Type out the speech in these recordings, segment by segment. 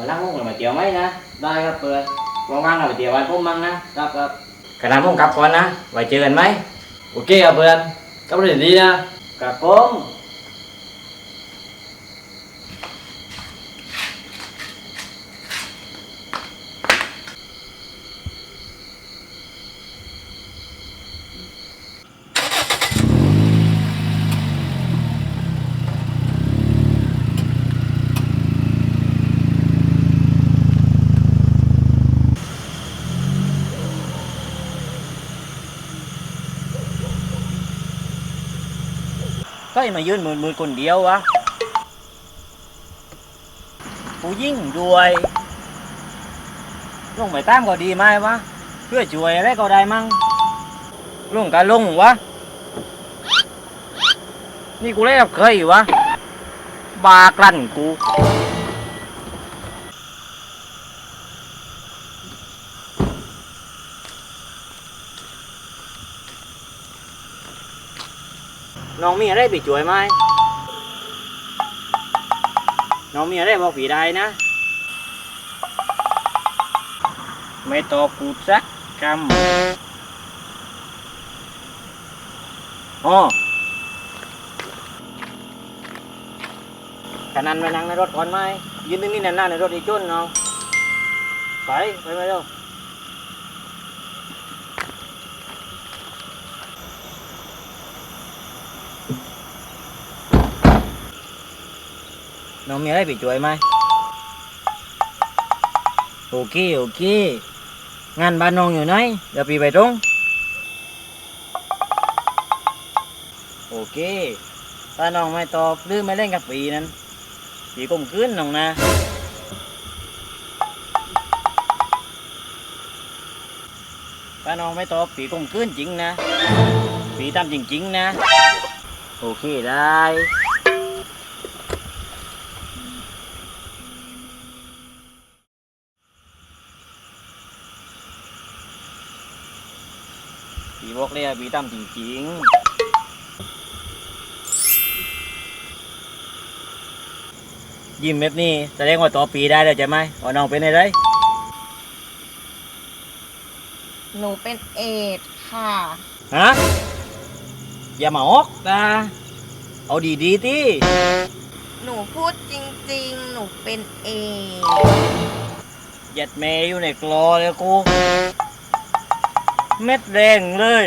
วันหลังผมก็มาเที่ยวไหมนะ ได้ครับเพื่อนว่างๆเราไปเที่ยววันผมมั่งนะครับครับกระดานผมกลับก่อนนะ ไว้เจอกันไหมโอเคครับเพื่อนกำลังดีนะครับผม ก็มายืนมือมือคนเดียววะผู้ยิ่งด้วยลงไปตามก็ดีไหมวะเพื่อช่วยอะไรก็ได้มั้งลงกันลงวะนี่กูเล่นกับเคยวะบากลั่นกู น้องมีอะไรไปช่วยไหมน้องมีอะไรบอกผีได้นะ ไม่ตอบกูสักคำอ๋อขนาดไปนั่งในรถก่อนไหมยืนตรงนี้นานๆในรถอีกจุนน้องไป ไปไปเร็ว น้องมีอะไรไปช่วยไหมโอเคโอเค งานบ้านน้องอยู่ไหนเดี๋ยวพี่ไปตรง โอเค ถ้าน้องไม่ตอบหรือไม่เล่นกับปีนั้นพี่ก้มขึ้นน้องนะ ถ้าน้องไม่ตอบพี่ก้มขึ้นจริงนะพี่ทำจริงๆนะ โอเคได้ ปีบอกเลยปีตั้มจริงๆ ยิ้มแบบนี้แสดงว่าต่อปีได้แล้วใช่ไหมว่าน้องเป็นอะไรหนูเป็นเอดส์ค่ะ ฮะ อย่ามาออกนะเอาดีๆที่หนูพูดจริงๆ หนูเป็นเอดส์ยัดแม่อยู่ในกลอเลยกู เม็ดแรงเลย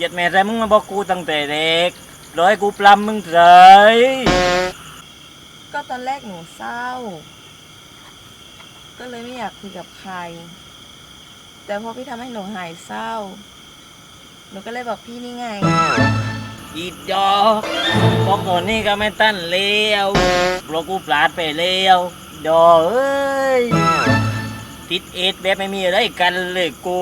ยัดแม่ใจมึงมาบอกกูตั้งแต่เด็กร้อยกูปลำมึงเลยก็ตอนแรกหนูเศร้า ก็เลยไม่อยากคุยกับใคร แต่พอพี่ทำให้หนูหายเศร้า หนูก็เลยบอกพี่นี่ไง อีดอกบอกตัวนี้ก็ไม่ตั้นเลวเพราะกูปลาดไปเลวดอกเอ้ย ติดเอ็ดแบบไม่มีอะไรกันเลยกู